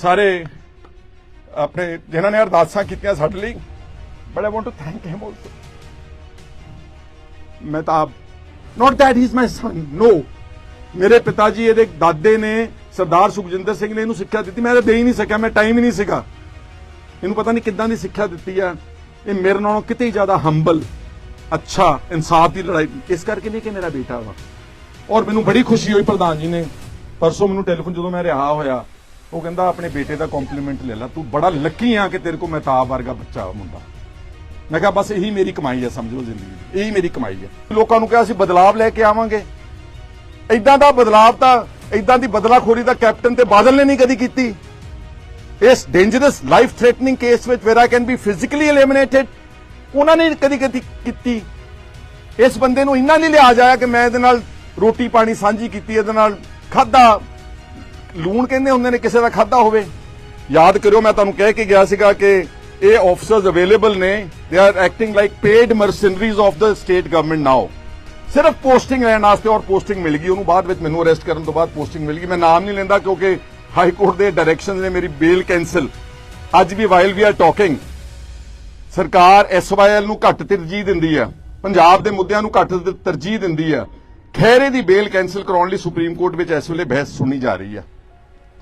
ਸਾਰੇ ਆਪਣੇ ਜਿਨ੍ਹਾਂ ਨੇ ਅਰਦਾਸਾਂ ਕੀਤੀਆਂ ਸਾਡੇ ਲਈ but I want to thank him also ਮੈਂ ਤਾਂ not that he is my ਸਨ ਨੋ ਮੇਰੇ ਪਿਤਾ ਜੀ ਇਹਦੇ ਦਾਦੇ ਨੇ, ਸਰਦਾਰ ਸੁਖਜਿੰਦਰ ਸਿੰਘ ਨੇ ਇਹਨੂੰ ਸਿੱਖਿਆ ਦਿੱਤੀ। ਮੈਂ ਤਾਂ ਦੇ ਹੀ ਨਹੀਂ ਸਕਿਆ, ਮੈਂ ਟਾਈਮ ਹੀ ਨਹੀਂ ਸੀਗਾ। ਇਹਨੂੰ ਪਤਾ ਨਹੀਂ ਕਿੱਦਾਂ ਦੀ ਸਿੱਖਿਆ ਦਿੱਤੀ ਆ। ਇਹ ਮੇਰੇ ਨਾਲੋਂ ਕਿਤੇ ਜ਼ਿਆਦਾ ਹੰਬਲ ਅੱਛਾ ਇਨਸਾਫ ਦੀ ਲੜਾਈ। ਇਸ ਕਰਕੇ ਨਹੀਂ ਕਿ ਮੇਰਾ ਬੇਟਾ ਵਾ। ਔਰ ਮੈਨੂੰ ਬੜੀ ਖੁਸ਼ੀ ਹੋਈ ਪ੍ਰਧਾਨ ਜੀ ਨੇ। ਪਰਸੋਂ ਮੈਨੂੰ ਟੈਲੀਫੋਨ ਜਦੋਂ ਮੈਂ ਰਿਹਾ ਹੋਇਆ ਉਹ ਕਹਿੰਦਾ, ਆਪਣੇ ਬੇਟੇ ਦਾ ਕੰਪਲੀਮੈਂਟ ਲੈ ਲੈ, ਤੂੰ ਬੜਾ ਲੱਕੀ ਆ ਕਿ ਤੇਰੇ ਕੋਲ ਮਹਿਤਾਬ ਵਰਗਾ ਬੱਚਾ ਮੁੰਡਾ। ਮੈਂ ਕਿਹਾ, ਬਸ ਇਹੀ ਮੇਰੀ ਕਮਾਈ ਹੈ ਲਓ ਜ਼ਿੰਦਗੀ ਦੀ। ਇਹੀ ਮੇਰੀ ਕਮਾਈ ਹੈ ਲੋਕਾਂ ਨੂੰ ਕਿਹਾ, ਅਸੀਂ ਬਦਲਾਵ ਲੈ ਕੇ ਆਵਾਂਗੇ। ਇਦਾਂ ਦਾ ਬਦਲਾਵ ਤਾਂ ਇਦਾਂ ਦੀ ਬਦਲਾਖੋਰੀ ਤਾਂ ਕੈਪਟਨ ਤੇ ਬਾਦਲ ਨੇ ਨਹੀਂ ਕਦੀ ਕੀਤੀ। ਇਸ ਡੇਂਜਰਸ ਲਾਈਫ ਥ੍ਰੈਟਨਿੰਗ ਕੇਸ ਵਿੱਚ where I can be physically eliminated ਉਹਨਾਂ ਨੇ ਕਦੀ ਕਦੀ ਕੀਤੀ। ਇਸ ਬੰਦੇ ਨੂੰ ਇੰਨਾ ਨਹੀਂ ਲਿਆ ਜਾਇਆ ਕਿ ਮੈਂ ਇਹਦੇ ਨਾਲ ਰੋਟੀ ਪਾਣੀ ਸਾਂਝੀ ਕੀਤੀ, ਇਹਦੇ ਨਾਲ ਖਾਦਾ ਲੂਣ ਕਹਿੰਦੇ ਹੁੰਦੇ ਨੇ ਕਿਸੇ ਦਾ ਖਾਦਾ ਹੋਵੇ। ਯਾਦ ਕਰਿਓ, ਮੈਂ ਤੁਹਾਨੂੰ ਕਹਿ ਕੇ ਗਿਆ ਸੀਗਾ ਕਿ ਇਹ ਆਫੀਸਰਸ ਅਵੇਲੇਬਲ ਨੇ। They are acting like paid mercenaries of the state government now ਸਿਰਫ ਪੋਸਟਿੰਗ ਲੈਣ ਵਾਸਤੇ ਔਰ ਪੋਸਟਿੰਗ ਮਿਲ ਗਈ। ਉਹਨੂੰ ਬਾਅਦ ਵਿੱਚ ਮੈਨੂੰ ਅਰੈਸਟ ਕਰਨ ਤੋਂ ਬਾਅਦ ਪੋਸਟਿੰਗ ਮਿਲ ਗਈ। ਮੈਂ ਨਾਮ ਨਹੀਂ ਲੈਂਦਾ ਕਿਉਂਕਿ ਹਾਈ ਕੋਰਟ ਦੇ ਡਾਇਰੈਕਸ਼ਨਸ ਨੇ ਮੇਰੀ ਬੇਲ ਕੈਨਸਲ ਅੱਜ ਵੀ ਵਾਈਲ ਵੀ ਆਰ ਟਾਕਿੰਗ ਸਰਕਾਰ ਐਸਵਾਈਐਲ ਨੂੰ ਘੱਟ ਤਰਜੀਹ ਦਿੰਦੀ ਆ। ਪੰਜਾਬ ਦੇ ਮੁੱਦਿਆਂ ਨੂੰ ਘੱਟ ਤਰਜੀਹ ਦਿੰਦੀ ਆ। ਖੈਰੇ ਦੀ ਬੇਲ ਕੈਨਸਲ ਕਰਾਉਣ ਲਈ ਸੁਪਰੀਮ ਕੋਰਟ ਵਿੱਚ ਇਸ ਵੇਲੇ ਬਹਿਸ ਸੁਣੀ ਜਾ ਰਹੀ ਆ।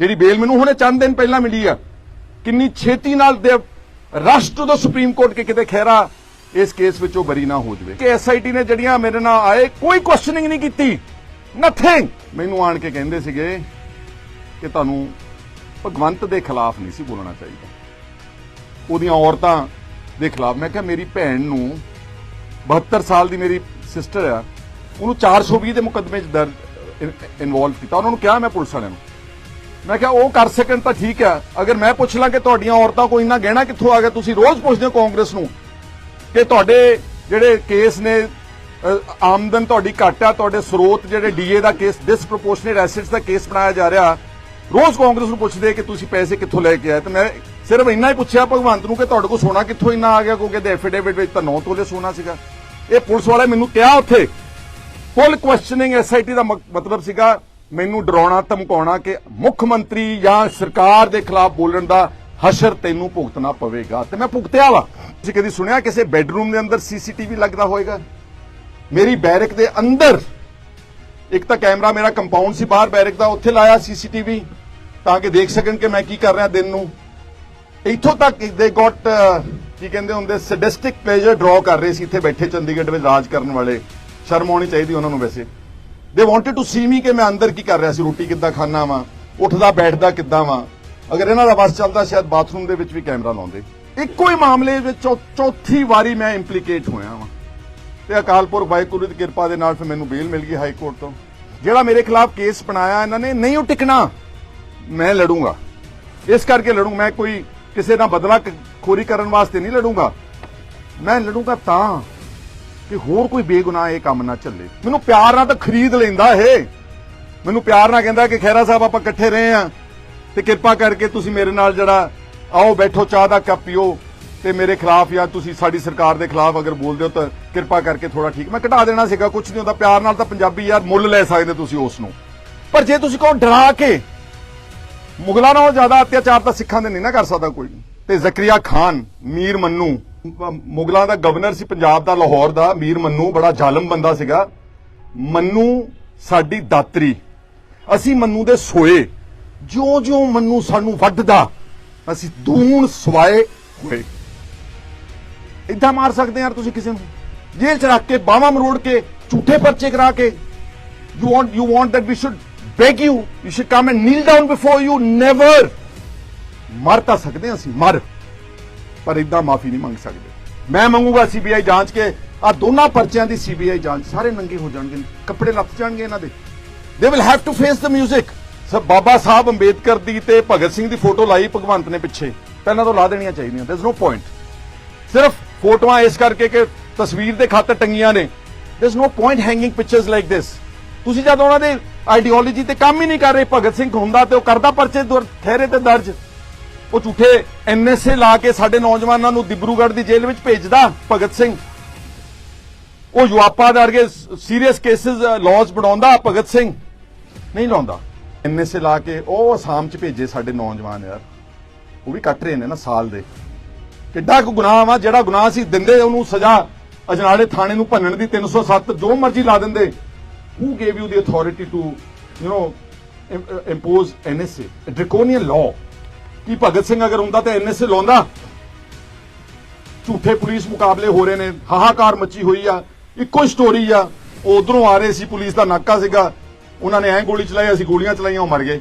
ਜਿਹੜੀ ਬੇਲ ਮੈਨੂੰ ਹੁਣੇ ਚੰਦ ਦਿਨ ਪਹਿਲਾਂ ਮਿਲੀ ਆ, ਕਿੰਨੀ ਛੇਤੀ ਨਾਲ ਦੇ ਰਾਸ਼ਟਰ ਟੂ ਦਾ ਸੁਪਰੀਮ ਕੋਰਟ ਕੇ ਕਿਤੇ ਖੈਰਾ ਇਸ ਕੇਸ ਵਿੱਚੋਂ ਬਰੀ ਨਾ ਹੋ ਜਾਵੇ। ਕਿ ਐਸਆਈਟੀ ਨੇ ਜਿਹੜੀਆਂ ਮੇਰੇ ਨਾਲ ਆਏ, ਕੋਈ ਕੁਐਸਚਨਿੰਗ ਨਹੀਂ ਕੀਤੀ। ਨਥਿੰਗ ਮੈਨੂੰ ਆਣ ਕੇ ਕਹਿੰਦੇ ਸੀਗੇ ਕਿ ਤੁਹਾਨੂੰ ਭਗਵੰਤ ਦੇ ਖਿਲਾਫ ਨਹੀਂ ਸੀ ਬੋਲਣਾ ਚਾਹੀਦਾ। ਉਹਦੀਆਂ ਔਰਤਾਂ ਦੇ ਖਿਲਾਫ, ਮੈਂ ਕਿਹਾ ਮੇਰੀ ਭੈਣ ਨੂੰ 72 ਸਾਲ ਦੀ ਮੇਰੀ ਸਿਸਟਰ ਆ, ਉਹਨੂੰ 420 ਦੇ ਮੁਕੱਦਮੇ 'ਚ ਦਰਜ ਇਨਵੋਲਵ ਕੀਤਾ। ਉਹਨਾਂ ਨੂੰ ਕਿਹਾ ਮੈਂ ਪੁਲਿਸ ਵਾਲਿਆਂ ਨੂੰ। ਮੈਂ ਕਿਹਾ, ਉਹ ਕਰ ਸਕਣ ਤਾਂ ਠੀਕ ਆ ਅਗਰ ਮੈਂ ਪੁੱਛ ਲਾਂ ਕਿ ਤੁਹਾਡੀਆਂ ਔਰਤਾਂ ਕੋਈ ਇੰਨਾ ਗਹਿਣਾ ਕਿੱਥੋਂ ਆ ਗਿਆ, ਤੁਸੀਂ ਰੋਜ਼ ਪੁੱਛਦੇ ਹੋ ਕਾਂਗਰਸ ਨੂੰ ਕਿ ਤੁਹਾਡੇ ਜਿਹੜੇ ਕੇਸ ਨੇ ਆਮਦਨ ਤੁਹਾਡੀ ਘੱਟ ਆ, ਤੁਹਾਡੇ ਸਰੋਤ ਜਿਹੜੇ ਡੀਏ ਦਾ ਕੇਸ ਡਿਸਪ੍ਰੋਪੋਰਸ਼ਨੇਟ ਐਸੈਟਸ ਦਾ ਕੇਸ ਬਣਾਇਆ ਜਾ ਰਿਹਾ, ਰੋਜ਼ ਕਾਂਗਰਸ ਨੂੰ ਪੁੱਛਦੇ ਕਿ ਤੁਸੀਂ ਪੈਸੇ ਕਿੱਥੋਂ ਲੈ ਕੇ ਆਏ? ਤੇ ਮੈਂ ਸਿਰਫ ਇੰਨਾ ਹੀ ਪੁੱਛਿਆ ਭਗਵੰਤ ਨੂੰ ਕਿ ਤੁਹਾਡੇ ਕੋਲ ਸੋਨਾ ਕਿੱਥੋਂ ਇੰਨਾ ਆ ਗਿਆ, ਕਿਉਂਕਿ ਦੇ ਐਫੀਡੇਵਿਟ ਵਿੱਚ ਤਾਂ 9 ਤੋਲੇ ਸੋਨਾ ਸੀਗਾ। ਇਹ ਪੁਲਿਸ ਵਾਲੇ ਮੈਨੂੰ ਕਿਹਾ ਉੱਥੇ। ਫੁੱਲ ਕੁਐਸਚਨਿੰਗ ਐਸਆਈਟੀ ਦਾ ਮਤਲਬ ਸੀਗਾ ਮੈਨੂੰ ਡਰਾਉਣਾ, ਧਮਕਾਉਣਾ ਕਿ ਮੁੱਖ ਮੰਤਰੀ ਜਾਂ ਸਰਕਾਰ ਦੇ ਖਿਲਾਫ ਬੋਲਣ ਦਾ ਹਸ਼ਰ ਤੈਨੂੰ ਭੁਗਤਣਾ ਪਵੇਗਾ। ਤੇ ਮੈਂ ਭੁਗਤਿਆ ਵਾ। ਤੁਸੀਂ ਕਦੀ ਸੁਣਿਆ ਕਿਸੇ ਬੈੱਡਰੂਮ ਦੇ ਅੰਦਰ ਸੀਸੀਟੀਵੀ ਲੱਗਦਾ ਹੋਵੇਗਾ ਮੇਰੀ ਬੈਰਕ ਦੇ ਅੰਦਰ। ਇੱਕ ਤਾਂ ਕੈਮਰਾ ਮੇਰਾ ਕੰਪਾਊਂਡ ਸੀ, ਬਾਹਰ ਬੈਰਕ ਦਾ, ਉੱਥੇ ਲਾਇਆ ਸੀਸੀਟੀਵੀ, ਤਾਂ ਕਿ ਦੇਖ ਸਕਣ ਕਿ ਮੈਂ ਕੀ ਕਰ ਰਿਹਾ ਦਿਨ ਨੂੰ। ਇੱਥੋਂ ਤੱਕ ਦੇ ਗੋਟ ਕੀ ਕਹਿੰਦੇ ਹੁੰਦੇ ਸਡਿਸਟਿਕ ਪਲੇਜਰ ਡਰਾ ਕਰ ਰਹੇ ਸੀ ਇੱਥੇ ਬੈਠੇ ਚੰਡੀਗੜ੍ਹ ਵਿੱਚ ਰਾਜ ਕਰਨ ਵਾਲੇ। ਸ਼ਰਮ ਆਉਣੀ ਚਾਹੀਦੀ ਉਹਨਾਂ ਨੂੰ ਵੈਸੇ। ਦੇ ਵਾਂਟਡ ਟੂ ਸੀ ਮੀ ਕਿ ਮੈਂ ਅੰਦਰ ਕੀ ਕਰ ਰਿਹਾ ਸੀ ਰੋਟੀ ਕਿੱਦਾਂ ਖਾਣਾ ਵਾਂ ਉੱਠਦਾ ਬੈਠਦਾ ਕਿੱਦਾਂ ਵਾਂ ਅਗਰ ਇਹਨਾਂ ਦਾ ਬਸ ਚੱਲਦਾ ਸ਼ਾਇਦ ਬਾਥਰੂਮ ਦੇ ਵਿੱਚ ਵੀ ਕੈਮਰਾ ਲਾਉਂਦੇ ਇੱਕੋ ਹੀ ਮਾਮਲੇ ਵਿੱਚ ਚੌਥੀ ਵਾਰੀ ਮੈਂ ਇੰਪਲੀਕੇਟ ਹੋਇਆ ਵਾਂ ਤੇ ਅਕਾਲਪੁਰ ਵਾਹਿਗੁਰੂ ਦੀ ਕਿਰਪਾ ਦੇ ਨਾਲ ਫਿਰ ਮੈਨੂੰ ਬੇਲ ਮਿਲ ਗਈ ਹਾਈ ਕੋਰਟ ਤੋਂ ਜਿਹੜਾ ਮੇਰੇ ਖਿਲਾਫ ਕੇਸ ਬਣਾਇਆ ਇਹਨਾਂ ਨੇ ਨਹੀਂ ਉਹ ਟਿਕਣਾ ਮੈਂ ਲੜੂੰਗਾ ਇਸ ਕਰਕੇ ਲੜੂੰ ਮੈਂ ਕੋਈ ਕਿਸੇ ਨਾਲ ਬਦਲਾ ਖੋਰੀ ਕਰਨ ਵਾਸਤੇ ਨਹੀਂ ਲੜੂੰਗਾ ਮੈਂ ਲੜੂੰਗਾ ਤਾਂ ਕਿ ਹੋਰ ਕੋਈ ਬੇਗੁਨਾਹ ਇਹ ਕੰਮ ਨਾ ਚੱਲੇ। ਮੈਨੂੰ ਪਿਆਰ ਨਾਲ ਤਾਂ ਖਰੀਦ ਲੈਂਦਾ ਇਹ। ਮੈਨੂੰ ਪਿਆਰ ਨਾਲ ਕਹਿੰਦਾ ਕਿ ਖੈਰਾ ਸਾਹਿਬ ਆਪਾਂ ਇਕੱਠੇ ਰਹੇ ਆ ਤੇ ਕਿਰਪਾ ਕਰਕੇ ਤੁਸੀਂ ਮੇਰੇ ਨਾਲ ਜਿਹੜਾ ਆਓ, ਬੈਠੋ, ਚਾਹ ਦਾ ਕੱਪ ਪੀਓ ਤੇ ਮੇਰੇ ਖਿਲਾਫ ਜਾਂ ਤੁਸੀਂ ਸਾਡੀ ਸਰਕਾਰ ਦੇ ਖਿਲਾਫ ਅਗਰ ਬੋਲਦੇ ਹੋ ਤਾਂ ਕਿਰਪਾ ਕਰਕੇ ਥੋੜਾ ਠੀਕ। ਮੈਂ ਘਟਾ ਦੇਣਾ ਸੀਗਾ ਕੁਝ ਨਹੀਂ ਹੁੰਦਾ। ਪਿਆਰ ਨਾਲ ਤਾਂ ਪੰਜਾਬੀ ਯਾਰ ਮੁੱਲ ਲੈ ਸਕਦੇ ਤੁਸੀਂ ਉਸ ਨੂੰ। ਪਰ ਜੇ ਤੁਸੀਂ ਕਹੋ ਡਰਾ ਕੇ ਮੁਗਲਾਂ ਨਾਲੋਂ ਜ਼ਿਆਦਾ ਅਤਿਆਚਾਰ ਤਾਂ ਸਿੱਖਾਂ ਦੇ ਨਹੀਂ ਨਾ ਕਰ ਸਕਦਾ ਕੋਈ। ਤੇ ਜ਼ਕਰੀਆ ਖਾਨ, ਮੀਰ ਮੰਨੂ ਮੁਗਲਾਂ ਦਾ ਗਵਰਨਰ ਸੀ ਪੰਜਾਬ ਦਾ, ਲਾਹੌਰ ਦਾ, ਮੀਰ ਮੰਨੂ, ਬੜਾ ਜ਼ਾਲਮ ਬੰਦਾ ਸੀਗਾ। ਮੰਨੂ ਸਾਡੀ ਦਾਤਰੀ। ਅਸੀਂ ਮੰਨੂ ਦੇ ਸੋਏ। ਜਿਉਂ-ਜਿਉਂ ਮੰਨੂ ਸਾਨੂੰ ਵੱਢਦਾ, ਅਸੀਂ ਦੂਣ ਸਵਾਏ ਹੋਏ। ਇਦਾਂ ਮਾਰ ਸਕਦੇ ਯਾਰ ਤੁਸੀਂ ਕਿਸੇ ਨੂੰ? ਜੇਲ੍ਹ ਚ ਰੱਖ ਕੇ, ਬਾਹਾਂ ਮਰੋੜ ਕੇ, ਝੂਠੇ ਪਰਚੇ ਕਰਾ ਕੇ। You want you want that we should beg you you should come and kneel down before you, never ਮਰ ਤਾਂ ਸਕਦੇ ਹਾਂ ਅਸੀਂ, ਮਰ। ਪਰ ਇਦਾਂ ਮਾਫੀ ਨਹੀਂ ਮੰਗ ਸਕਦੇ। ਮੈਂ ਮੰਗੂਗਾ ਸੀਬੀਆਈ ਜਾਂਚ ਕੇ ਆ ਦੋਨਾਂ ਪਰਚਿਆਂ ਦੀ ਸੀਬੀਆਈ ਜਾਂਚ, ਸਾਰੇ ਨੰਗੇ ਹੋ ਜਾਣਗੇ, ਕੱਪੜੇ ਲੱਥ ਜਾਣਗੇ ਇਹਨਾਂ ਦੇ। They will have to face the 뮤직 ਸਭ ਬਾਬਾ ਸਾਹਿਬ ਅੰਬੇਦਕਰ ਦੀ ਤੇ ਭਗਤ ਸਿੰਘ ਦੀ ਫੋਟੋ ਲਾਈ ਭਗਵੰਤ ਨੇ ਪਿੱਛੇ ਪਹਿਲਾਂ ਤੋਂ ਲਾ ਦੇਣੀਆਂ ਚਾਹੀਦੀਆਂ ਦੇਰ ਇਜ਼ ਨੋ ਪੁਆਇੰਟ ਸਿਰਫ ਫੋਟੋਆਂ ਇਸ ਕਰਕੇ ਕਿ ਤਸਵੀਰ ਦੇ ਖਾਤਰ ਟੰਗੀਆਂ ਨੇ। There is no point hanging pictures like this ਤੁਸੀਂ ਜਦ ਉਹਨਾਂ ਦੇ ਆਈਡੀਓਲੋਜੀ ਤੇ ਕੰਮ ਹੀ ਨਹੀਂ ਕਰ ਰਹੇ, ਭਗਤ ਸਿੰਘ ਹੁੰਦਾ ਤੇ ਉਹ ਕਰਦਾ ਪਰਚੇ ਠਹਿਰੇ ਤੇ ਦਰਜ। ਉਹ ਝੂਠੇ ਐਨਐਸਏ ਲਾ ਕੇ ਸਾਡੇ ਨੌਜਵਾਨਾਂ ਨੂੰ ਦਿਬਰੂਗੜ੍ਹ ਦੀ ਜੇਲ੍ਹ ਵਿੱਚ ਭੇਜਦਾ ਭਗਤ ਸਿੰਘ। ਉਹ ਯੁਆਪਾ ਦੇ ਵਰਗੇ ਸੀਰੀਅਸ ਕੇਸਿਸ ਲਾਜ਼ ਬਣਾਉਂਦਾ ਭਗਤ ਸਿੰਘ। ਨਹੀਂ ਲਾਉਂਦਾ। ਐਨਐਸਏ ਲਾ ਕੇ ਉਹ ਅਸਾਮ ਚ ਭੇਜੇ ਸਾਡੇ ਨੌਜਵਾਨ ਯਾਰ। ਉਹ ਵੀ ਕੱਟ ਰਹੇ ਨੇ ਨਾ ਸਾਲ ਦੇ। ਕਿੱਡਾ ਕੁ ਗੁਨਾਹ ਵਾ, ਜਿਹੜਾ ਗੁਨਾਹ ਸੀ ਦਿੰਦੇ ਉਹਨੂੰ ਸਜ਼ਾ ਅਜਨਾਲੇ ਥਾਣੇ ਨੂੰ ਭੰਨਣ ਦੀ 307 ਜੋ ਮਰਜ਼ੀ ਲਾ ਦਿੰਦੇ। Who gave you the authority to, you know impose NSA a draconian law ਕਿ ਭਗਤ ਸਿੰਘ ਅਗਰ ਹੁੰਦਾ ਤਾਂ ਐਨਐਸਏ ਲਾਉਂਦਾ? ਝੂਠੇ ਪੁਲਿਸ ਮੁਕਾਬਲੇ ਹੋ ਰਹੇ ਨੇ, ਹਾਹਾਕਾਰ ਮੱਚੀ ਹੋਈ ਆ, ਇੱਕੋ ਸਟੋਰੀ ਆ ਉਧਰੋਂ ਆ ਰਹੇ ਸੀ, ਪੁਲਿਸ ਦਾ ਨਾਕਾ ਸੀਗਾ, ਉਹਨਾਂ ਨੇ ਐਂ ਗੋਲੀ ਚਲਾਈ, ਅਸੀਂ ਗੋਲੀਆਂ ਚਲਾਈਆਂ, ਉਹ ਮਰ ਗਏ।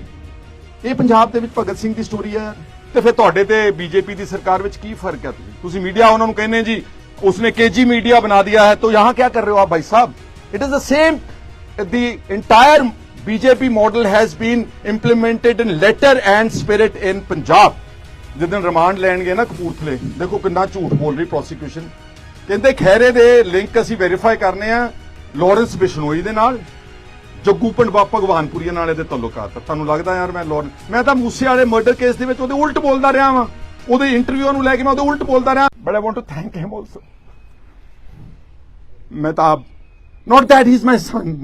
ਇਹ ਪੰਜਾਬ ਦੇ ਵਿੱਚ ਭਗਤ ਸਿੰਘ ਦੀ ਸਟੋਰੀ ਆ, ਤੇ ਫਿਰ ਤੁਹਾਡੇ ਤੇ ਬੀਜੇਪੀ ਦੀ ਸਰਕਾਰ ਵਿੱਚ ਕੀ ਫ਼ਰਕ ਹੈ ਤੁਸੀਂ? ਤੁਸੀਂ ਮੀਡੀਆ ਉਹਨਾਂ ਨੂੰ ਕਹਿੰਦੇ ਜੀ, ਉਸਨੇ ਕੇਜੀ ਮੀਡੀਆ ਬਣਾ ਦਿਆ ਹੈ, ਤਾਂ ਯਹਾਂ ਕੀ ਕਰ ਰਹੇ ਹੋ ਆਪ ਭਾਈ ਸਾਹਿਬ? It is the same the entire BJP model has been implemented in letter and spirit in Punjab. ਜਿੱਦਣ ਰਿਮਾਂਡ ਲੈਣਗੇ ਨਾ ਕਪੂਰਥਲੇ, ਦੇਖੋ ਕਿੰਨਾ ਝੂਠ ਬੋਲ ਰਹੀ ਪ੍ਰੋਸੀਕਿਊਸ਼ਨ ਕਹਿੰਦੇ ਖੈਰੇ ਦੇ ਲਿੰਕ ਅਸੀਂ ਵੈਰੀਫਾਈ ਕਰਨੇ ਆ ਲਾਰੈਂਸ ਬਿਸ਼ਨੋਈ ਦੇ ਨਾਲ, ਜੱਗੂ ਪੰਡਵਾ ਭਗਵਾਨਪੁਰੀਆ ਨਾਲ ਇਹਦੇ ਤਾਲੁਕਾਤ ਤੁਹਾਨੂੰ ਲੱਗਦਾ ਯਾਰ ਮੈਂ ਲਾਰੈਂਸ ਮੈਂ ਤਾਂ ਮੂਸੇ ਵਾਲੇ ਮਰਡਰ ਕੇਸ ਦੇ ਵਿੱਚ ਉਹਦੇ ਉਲਟ ਬੋਲਦਾ ਰਿਹਾ ਵਾਂ। ਉਹਦੇ ਇੰਟਰਵਿਊ ਨੂੰ ਲੈ ਕੇ ਮੈਂ ਉਹਦੇ ਉਲਟ ਬੋਲਦਾ ਰਿਹਾ। But I want to thank him also ਮੈਂ ਤਾਂ not that he is my ਸਨ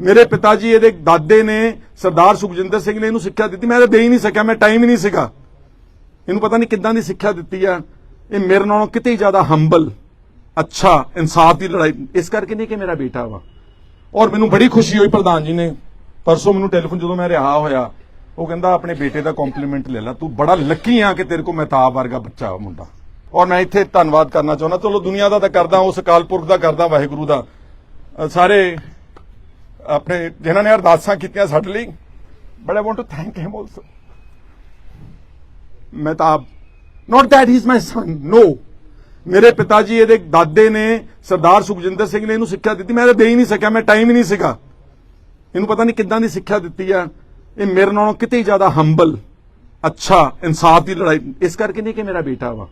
ਮੇਰੇ ਪਿਤਾ ਜੀ ਇਹਦੇ ਦਾਦੇ ਨੇ ਸਰਦਾਰ ਸੁਖਜਿੰਦਰ ਸਿੰਘ ਨੇ ਇਹਨੂੰ ਸਿੱਖਿਆ ਦਿੱਤੀ। ਮੈਂ ਤਾਂ ਦੇ ਹੀ ਨਹੀਂ ਸਕਿਆ, ਮੈਂ ਟਾਈਮ ਹੀ ਨਹੀਂ ਸੀਗਾ। ਇਹਨੂੰ ਪਤਾ ਨਹੀਂ ਕਿੱਦਾਂ ਦੀ ਸਿੱਖਿਆ ਦਿੱਤੀ ਆ। ਇਹ ਮੇਰੇ ਨਾਲੋਂ ਕਿਤੇ ਜ਼ਿਆਦਾ ਹੰਬਲ ਅੱਛਾ ਇਨਸਾਫ ਦੀ ਲੜਾਈ। ਇਸ ਕਰਕੇ ਨਹੀਂ ਕਿ ਮੇਰਾ ਬੇਟਾ ਵਾ। ਔਰ ਮੈਨੂੰ ਬੜੀ ਖੁਸ਼ੀ ਹੋਈ ਪ੍ਰਧਾਨ ਜੀ ਨੇ। ਪਰਸੋਂ ਮੈਨੂੰ ਟੈਲੀਫੋਨ ਜਦੋਂ ਮੈਂ ਰਿਹਾ ਹੋਇਆ, ਉਹ ਕਹਿੰਦਾ, ਆਪਣੇ ਬੇਟੇ ਦਾ ਕੰਪਲੀਮੈਂਟ ਲੈ ਲੈ। ਤੂੰ ਬੜਾ ਲੱਕੀ ਆ ਕਿ ਤੇਰੇ ਕੋਲ ਮਹਿਤਾਬ ਵਰਗਾ ਬੱਚਾ ਵਾ ਮੁੰਡਾ। ਔਰ ਮੈਂ ਇੱਥੇ ਧੰਨਵਾਦ ਕਰਨਾ ਚਾਹੁੰਦਾ। ਚਲੋ ਦੁਨੀਆ ਦਾ ਤਾਂ ਕਰਦਾ, ਉਸ ਅਕਾਲ ਪੁਰਖ ਦਾ ਕਰਦਾ, ਵਾਹਿਗੁਰੂ ਦਾ। ਸਾਰੇ ਆਪਣੇ ਜਿਨ੍ਹਾਂ ਨੇ ਅਰਦਾਸਾਂ ਕੀਤੀਆਂ ਸਾਡੇ ਲਈ but I want to thank him also ਮੈਂ ਤਾਂ not that he is my ਸਨ ਨੋ ਮੇਰੇ ਪਿਤਾ ਜੀ ਇਹਦੇ ਦਾਦੇ ਨੇ, ਸਰਦਾਰ ਸੁਖਜਿੰਦਰ ਸਿੰਘ ਨੇ ਇਹਨੂੰ ਸਿੱਖਿਆ ਦਿੱਤੀ। ਮੈਂ ਤਾਂ ਦੇ ਹੀ ਨਹੀਂ ਸਕਿਆ, ਮੈਂ ਟਾਈਮ ਹੀ ਨਹੀਂ ਸੀਗਾ। ਇਹਨੂੰ ਪਤਾ ਨਹੀਂ ਕਿੱਦਾਂ ਦੀ ਸਿੱਖਿਆ ਦਿੱਤੀ ਆ। ਇਹ ਮੇਰੇ ਨਾਲੋਂ ਕਿਤੇ ਜ਼ਿਆਦਾ ਹੰਬਲ ਅੱਛਾ ਇਨਸਾਫ ਦੀ ਲੜਾਈ। ਇਸ ਕਰਕੇ ਨਹੀਂ ਕਿ ਮੇਰਾ ਬੇਟਾ ਵਾ।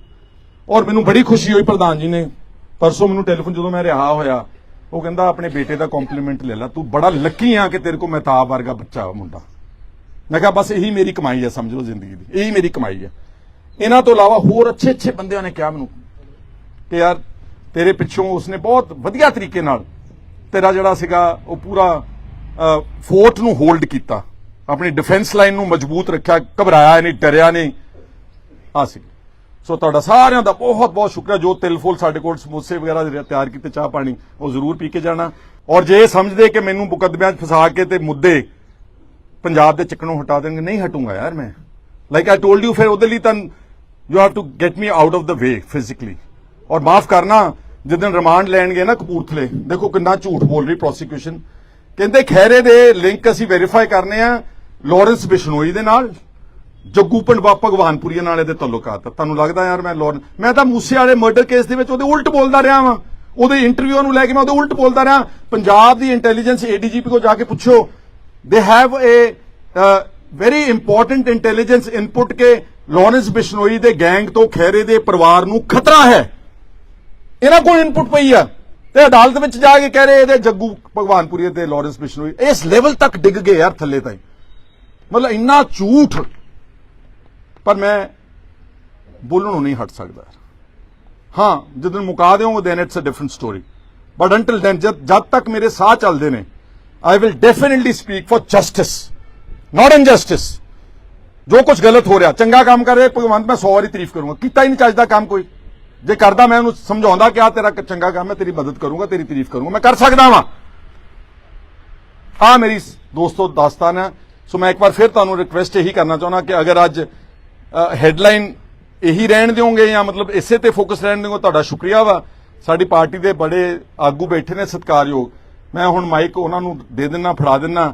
ਔਰ ਮੈਨੂੰ ਬੜੀ ਖੁਸ਼ੀ ਹੋਈ ਪ੍ਰਧਾਨ ਜੀ ਨੇ। ਪਰਸੋਂ ਮੈਨੂੰ ਟੈਲੀਫੋਨ ਜਦੋਂ ਮੈਂ ਰਿਹਾ ਹੋਇਆ ਉਹ ਕਹਿੰਦਾ, ਆਪਣੇ ਬੇਟੇ ਦਾ ਕੰਪਲੀਮੈਂਟ ਲੈ ਲੈ, ਤੂੰ ਬੜਾ ਲੱਕੀ ਆ ਕਿ ਤੇਰੇ ਕੋਲ ਮਹਿਤਾਬ ਵਰਗਾ ਬੱਚਾ ਵਾ ਮੁੰਡਾ। ਮੈਂ ਕਿਹਾ, ਬਸ ਇਹੀ ਮੇਰੀ ਕਮਾਈ ਹੈ ਸਮਝ ਲਓ ਜ਼ਿੰਦਗੀ ਦੀ। ਇਹੀ ਮੇਰੀ ਕਮਾਈ ਹੈ ਇਹਨਾਂ ਤੋਂ ਇਲਾਵਾ ਹੋਰ ਅੱਛੇ ਅੱਛੇ ਬੰਦਿਆਂ ਨੇ ਕਿਹਾ ਮੈਨੂੰ ਕਿ, ਯਾਰ, ਤੇਰੇ ਪਿੱਛੋਂ ਉਸਨੇ ਬਹੁਤ ਵਧੀਆ ਤਰੀਕੇ ਨਾਲ ਤੇਰਾ ਜਿਹੜਾ ਸੀਗਾ, ਉਹ ਪੂਰਾ ਫੋਰਟ ਨੂੰ ਹੋਲਡ ਕੀਤਾ। ਆਪਣੀ ਡਿਫੈਂਸ ਲਾਈਨ ਨੂੰ ਮਜ਼ਬੂਤ ਰੱਖਿਆ, ਘਬਰਾਇਆ ਨਹੀਂ, ਡਰਿਆ ਨਹੀਂ। ਆ ਸੀ ਸੋ ਤੁਹਾਡਾ ਸਾਰਿਆਂ ਦਾ ਬਹੁਤ ਬਹੁਤ ਸ਼ੁਕਰੀਆ ਜੋ ਤਿਲ ਫੁੱਲ ਸਾਡੇ ਕੋਲ ਸਮੋਸੇ ਵਗੈਰਾ ਤਿਆਰ ਕੀਤੇ, ਚਾਹ ਪਾਣੀ, ਉਹ ਜ਼ਰੂਰ ਪੀ ਕੇ ਜਾਣਾ। ਔਰ ਜੇ ਸਮਝਦੇ ਕਿ ਮੈਨੂੰ ਮੁਕੱਦਮਿਆਂ 'ਚ ਫਸਾ ਕੇ ਤੇ ਮੁੱਦੇ ਪੰਜਾਬ ਦੇ ਚੱਕਣੋਂ ਹਟਾ ਦੇਣਗੇ, ਨਹੀਂ ਹਟੂੰਗਾ ਯਾਰ ਮੈਂ। ਲਾਈਕ ਆਈ ਟੋਲਡ ਯੂ ਫਿਰ ਉਹਦੇ ਲਈ ਤਾਂ you have to get me out of the way physically ਔਰ ਮਾਫ ਕਰਨਾ, ਜਿੱਦਣ ਰਿਮਾਂਡ ਲੈਣਗੇ ਨਾ ਕਪੂਰਥਲੇ, ਦੇਖੋ ਕਿੰਨਾ ਝੂਠ ਬੋਲ ਰਹੀ ਪ੍ਰੋਸੀਕਿਊਸ਼ਨ ਕਹਿੰਦੇ ਖੈਰੇ ਦੇ ਲਿੰਕ ਅਸੀਂ ਵੈਰੀਫਾਈ ਕਰਨੇ ਆ ਲਾਰੈਂਸ ਬਿਸ਼ਨੋਈ ਦੇ ਨਾਲ। ਜੱਗੂ ਪੰਡਵਾ ਭਗਵਾਨਪੁਰੀਆ ਨਾਲ ਇਹਦੇ ਤਾਲੁਕਾਤ ਆ। ਤੁਹਾਨੂੰ ਲੱਗਦਾ ਯਾਰ ਮੈਂ ਲਾਰੈਂਸ ਮੈਂ ਤਾਂ ਮੂਸੇ ਵਾਲੇ ਮਰਡਰ ਕੇਸ ਦੇ ਵਿੱਚ ਉਹਦੇ ਉਲਟ ਬੋਲਦਾ ਰਿਹਾ ਵਾਂ। ਉਹਦੇ ਇੰਟਰਵਿਊ ਨੂੰ ਲੈ ਕੇ ਮੈਂ ਉਹਦੇ ਉਲਟ ਬੋਲਦਾ ਰਿਹਾ। ਪੰਜਾਬ ਦੀ ਇੰਟੈਲੀਜੈਂਸ ਏਡੀਜੀਪੀ ਕੋ ਜਾ ਕੇ ਪੁੱਛੋ। They have a very important intelligence input ਕੇ ਲਾਰੈਂਸ ਬਿਸ਼ਨੋਈ ਦੇ ਗੈਂਗ ਤੋਂ ਖੈਰੇ ਦੇ ਪਰਿਵਾਰ ਨੂੰ ਖਤਰਾ ਹੈ। ਇਹਨਾਂ ਕੋਲ ਇਨਪੁਟ ਪਈ ਆ। ਤੇ ਅਦਾਲਤ ਵਿੱਚ ਜਾ ਕੇ ਕਹਿ ਰਹੇ ਇਹਦੇ ਜੱਗੂ ਭਗਵਾਨਪੁਰੀ ਤੇ ਲਾਰੈਂਸ ਬਿਸ਼ਨੋਈ ਇਸ ਲੈਵਲ ਤੱਕ ਡਿੱਗ ਗਏ ਯਾਰ ਥੱਲੇ ਤਾਈਂ। ਮਤਲਬ ਇੰਨਾ ਝੂਠ ਪਰ ਮੈਂ ਬੋਲਣੋਂ ਨਹੀਂ ਹਟ ਸਕਦਾ ਹਾਂ ਜਦੋਂ ਮੁਕਾ ਦਿਓਗੇ then it's a different story but until then ਜਦ ਜਦ ਤੱਕ ਮੇਰੇ ਸਾਹ ਚੱਲਦੇ ਨੇ I will definitely speak for justice not injustice ਜੋ ਕੁਝ ਗਲਤ ਹੋ ਰਿਹਾ ਚੰਗਾ ਕੰਮ ਕਰ ਰਿਹਾ ਭਗਵੰਤ ਮੈਂ 100 ਵਾਰੀ ਤਾਰੀਫ ਕਰੂੰਗਾ ਕੀਤਾ ਹੀ ਨਹੀਂ ਚੱਜਦਾ ਕੰਮ ਕੋਈ ਜੇ ਕਰਦਾ ਮੈਂ ਉਹਨੂੰ ਸਮਝਾਉਂਦਾ ਕਿ ਆ ਤੇਰਾ ਕ- ਚੰਗਾ ਕੰਮ ਹੈ ਤੇਰੀ ਮਦਦ ਕਰੂੰਗਾ ਤੇਰੀ ਤਾਰੀਫ ਕਰੂੰਗਾ ਮੈਂ ਕਰ ਸਕਦਾ ਵਾਂ ਆ ਮੇਰੀ ਸ- ਦੋਸਤੋ ਦਾਸਤਾਨ ਹੈ ਸੋ ਮੈਂ ਇੱਕ ਵਾਰ ਫਿਰ ਤੁਹਾਨੂੰ ਰਿਕਵੈਸਟ ਇਹੀ ਕਰਨਾ ਚਾਹੁੰਦਾ ਕਿ ਅਗਰ ਅੱਜ ਹੈਡਲਾਈਨ ਇਹੀ ਰਹਿਣ ਦਿਓਗੇ ਜਾਂ ਮਤਲਬ ਇਸੇ ਤੇ ਫੋਕਸ ਰਹਿਣ ਦਿਓਗੇ? ਤੁਹਾਡਾ ਸ਼ੁਕਰੀਆ ਵਾ। ਸਾਡੀ ਪਾਰਟੀ ਦੇ ਬੜੇ ਆਗੂ ਬੈਠੇ ਨੇ ਸਤਿਕਾਰਯੋਗ। ਮੈਂ ਹੁਣ ਮਾਈਕ ਉਹਨਾਂ ਨੂੰ ਦੇ ਦਿੰਨਾ, ਫੜਾ ਦਿੰਨਾ।